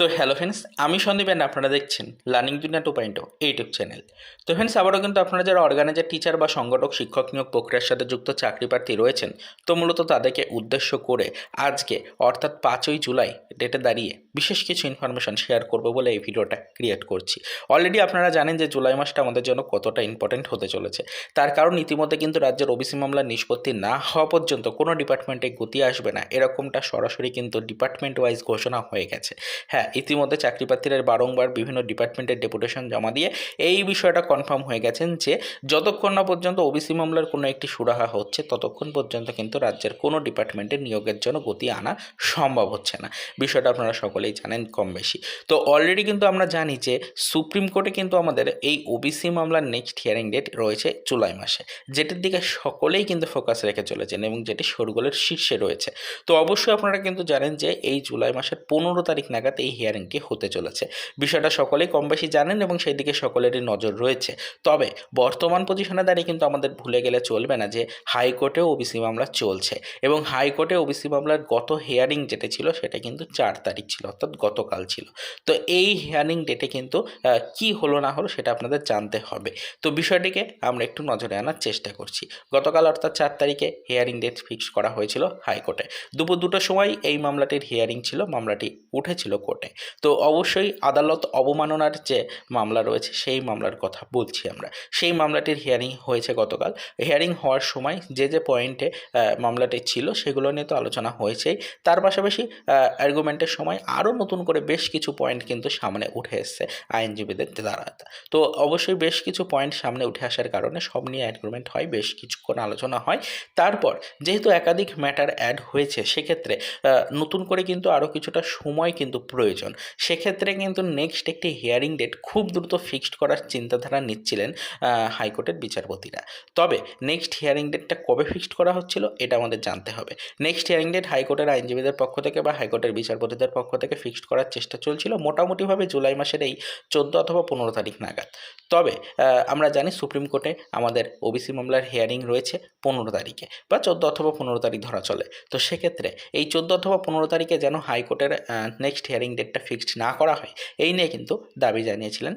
তো hello friends আমি Sandeep and আপনারা দেখছেন learning Duniya two point YouTube channel তো ফ্রেন্ডস আবারও কিন্তু আপনারা যারা অর্গানাইজার টিচার বা সংগঠক, শিক্ষক নিয়োগ প্রক্রিয়ার সাথে যুক্ত চাকরি প্রার্থী রয়েছেন, তো মূলত তাদেরকে উদ্দেশ্য করে আজকে, অর্থাৎ পাঁচই জুলাই ডেটে দাঁড়িয়ে বিশেষ কিছু ইনফরমেশন শেয়ার করব বলে এই ভিডিওটা ক্রিয়েট করছি। অলরেডি আপনারা জানেন যে জুলাই মাসটা আমাদের জন্য কতটা ইম্পর্টেন্ট হতে চলেছে। তার কারণ ইতিমধ্যে কিন্তু রাজ্যের ওবিসি মামলার নিষ্পত্তি না হওয়া পর্যন্ত কোনো ডিপার্টমেন্টে গতি আসবে না। এরকমটা সরাসরি কিন্তু ডিপার্টমেন্ট ওয়াইজ ঘোষণা হয়ে গেছে। হ্যাঁ ইতিমধ্যে চাকরি প্রার্থীরা বারংবার বিভিন্ন ডিপার্টমেন্টের ডেপুটেশন জমা দিয়ে এই বিষয়টা কনফার্ম হয়ে গেছেন যে যতক্ষণ না পর্যন্ত ওবিসি মামলার কোনো একটি সুরাহা হচ্ছে, ততক্ষণ পর্যন্ত কিন্তু রাজ্যের কোনো ডিপার্টমেন্টে নিয়োগের জন্য গতি আনা সম্ভব হচ্ছে না। বিষয়টা আপনারা সকলেই জানেন কম বেশি। তো অলরেডি কিন্তু আমরা জানি যে সুপ্রিম কোর্টে কিন্তু আমাদের এই ওবিসি মামলার নেক্সট হিয়ারিং ডেট রয়েছে জুলাই মাসে। যেটির দিকে সকলেই কিন্তু ফোকাস রেখে চলেছেন এবং যেটি শোরগোলের শীর্ষে রয়েছে। তো অবশ্যই আপনারা কিন্তু জানেন যে এই জুলাই মাসের পনেরো তারিখ নাগাদ এই হিয়ারিংটি হতে চলেছে। বিষয়টা সকলেই কম বেশি জানেন এবং সেই দিকে সকলেরই নজর রয়েছে। তবে বর্তমান পজিশনে দাঁড়িয়ে কিন্তু আমাদের ভুলে গেলে চলবে না যে হাইকোর্টেও ওবিসি মামলা চলছে। এবং হাইকোর্টে ওবিসি মামলার গত হিয়ারিং যেটা ছিল সেটা কিন্তু চার তারিখ ছিল। অর্থাৎ গতকাল ছিল। তো এই হিয়ারিং ডেটে কিন্তু কি হলো না হলো সেটা আপনাদের জানতে হবে। তো বিষয়টিকে আমরা একটু নজরে আনার চেষ্টা করছি। গতকাল অর্থাৎ চার তারিখে হিয়ারিং ডেট ফিক্স করা হয়েছিল হাইকোর্টে। দুপুর দুটোর সময় এই মামলাটির হিয়ারিং ছিল, মামলাটি উঠেছিল কোর্টে। তো অবশ্যই আদালত অবমাননার যে মামলা রয়েছে, সেই মামলার কথা বলছি আমরা। সেই মামলাটির হিয়ারিং হয়েছে গতকাল। হিয়ারিং হওয়ার সময় যে যে পয়েন্টে মামলাটি ছিল, সেগুলো নিয়ে তো আলোচনা হয়েছেই। তার পাশাপাশি অ্যার্গুমেন্টের সময় আরও নতুন করে বেশ কিছু পয়েন্ট কিন্তু সামনে উঠে এসছে আইনজীবীদের দ্বারা। তো অবশ্যই বেশ কিছু পয়েন্ট সামনে উঠে আসার কারণে সব নিয়ে অ্যাগ্রিমেন্ট হয়, বেশ কিছুক্ষণ আলোচনা হয়। তারপর যেহেতু একাধিক ম্যাটার অ্যাড হয়েছে, সেক্ষেত্রে নতুন করে কিন্তু আরও কিছুটা সময় কিন্তু প্রয়োজন। সেক্ষেত্রে কিন্তু নেক্সট একটি হিয়ারিং ডেট খুব দ্রুত ফিক্সড করার চিন্তাধারা নিচ্ছিলেন হাইকোর্টের বিচারপতিরা। তবে নেক্সট হিয়ারিং ডেটটা কবে ফিক্সড করা হচ্ছিল, এটা আমাদের জানতে হবে। নেক্সট হিয়ারিং ডেট হাইকোর্টের আইনজীবীদের পক্ষ থেকে বা হাইকোর্টের বিচারপতিদের পক্ষ থেকে ফিক্সড করার চেষ্টা চলছিল মোটামুটিভাবে জুলাই মাসের এই চোদ্দ অথবা পনেরো তারিখ নাগাদ। তবে আমরা জানি সুপ্রিম কোর্টে আমাদের ওবিসি মামলার হিয়ারিং রয়েছে পনেরো তারিখে বা চোদ্দ অথবা পনেরো তারিখ ধরা চলে। তো সেক্ষেত্রে এই চোদ্দ অথবা পনেরো তারিখে যেন হাইকোর্টের নেক্সট হিয়ারিং ডেটটা ফিক্সড না করা হয়, এই নিয়ে কিন্তু দাবি জানিয়েছিলেন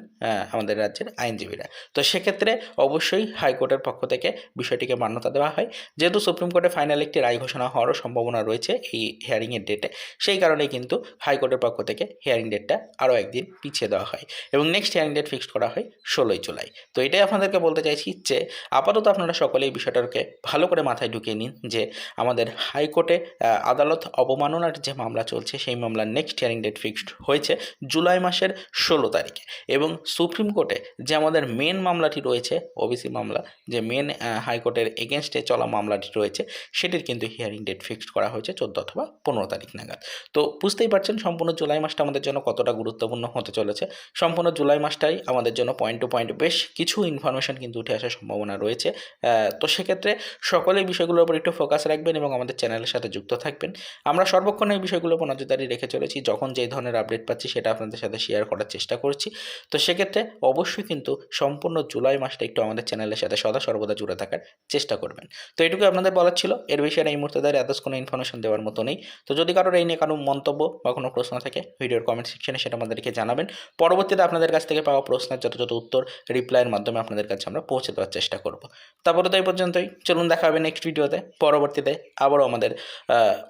আমাদের রাজ্যের আইনজীবীরা। তো সেক্ষেত্রে অবশ্যই হাইকোর্টের পক্ষ থেকে বিষয়টিকে মান্যতা দেওয়া হয়। যেহেতু সুপ্রিম কোর্টে ফাইনাল একটি রায় ঘোষণা হওয়ারও সম্ভাবনা রয়েছে এই হিয়ারিংয়ের ডেটে সেই কারণেই কিন্তু হাইকোর্টের পক্ষ থেকে হিয়ারিং ডেটটা আরও একদিন পিছিয়ে দেওয়া হয় এবং নেক্সট হিয়ারিং ডেট ফিক্সড করা হয় ষোলোই জুলাই। তো এটাই আপনাদেরকে বলতে চাইছি যে, আপাতত আপনারা সকলে এই বিষয়টাকে ভালো করে মাথায় ঢুকিয়ে নিন যে, আমাদের হাইকোর্টে আদালত অবমাননার যে মামলা চলছে, সেই মামলার নেক্সট হিয়ারিং ডেট ফিক্সড হয়েছে জুলাই মাসের ষোলো তারিখে এবং সুপ্রিম কোর্টে যে আমাদের মেন মামলাটি রয়েছে ওবিসি মামলা, যে মেন হাইকোর্টের এগেনস্টে চলা মামলাটি রয়েছে, সেটির কিন্তু হিয়ারিং ডেট ফিক্সড করা হয়েছে চোদ্দ অথবা পনেরো তারিখ নাগাদ। তো বুঝতেই পারছেন সম্পূর্ণ জুলাই মাসটা আমাদের জন্য কতটা গুরুত্বপূর্ণ হতে চলেছে, সম্পূর্ণ জুলাই মাসটাই আমাদের জন্য পয়েন্ট টু পয়েন্ট বেশ কিছু ইনফরমেশন কিন্তু উঠে আসার সম্ভাবনা রয়েছে তো সেক্ষেত্রে সকলে বিষয়গুলোর উপর একটু ফোকাস রাখবেন এবং আমাদের চ্যানেলের সাথে যুক্ত থাকবেন। আমরা সর্বক্ষণ এই বিষয়গুলোর উপর নজরদারি রেখে চলেছি, যখন যেই ধরনের আপডেট পাচ্ছি সেটা আপনাদের সাথে শেয়ার করার চেষ্টা করছি। তো সেক্ষেত্রে অবশ্যই কিন্তু সম্পূর্ণ জুলাই মাসটা একটু আমাদের চ্যানেলের সাথে সদা সর্বদা জুড়ে থাকার চেষ্টা করবেন। তো এটুকু আপনাদের বলার ছিল, এর বিষয়ে এই মুহূর্তে দাঁড়িয়ে আদার্স কোনো ইনফরমেশন দেওয়ার মতো নেই। তো যদি কারোর এই নিয়ে কোনো মন্তব্য বা কোনো প্রশ্ন থাকে, ভিডিওর কমেন্ট সেকশনে সেটা আমাদেরকে জানাবেন। পরবর্তীতে আপনাদের কাছ থেকে পাওয়া প্রশ্নের যথাযথ উত্তর রিপ্লাইয়ের মাধ্যমে আপনাদের কাছে আমরা পৌঁছে দেওয়ার চেষ্টা করব। তারপরে তো এই পর্যন্তই। চলুন দেখা হবে নেক্সট ভিডিওতে পরবর্তীতে আবারও আমাদের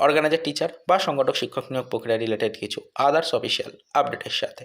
অর্গানাইজার টিচার বা সংগঠক, শিক্ষক নিয়োগ প্রক্রিয়া রিলেটেড কিছু আদার্স অফিসিয়াল আপডেটের সাথে।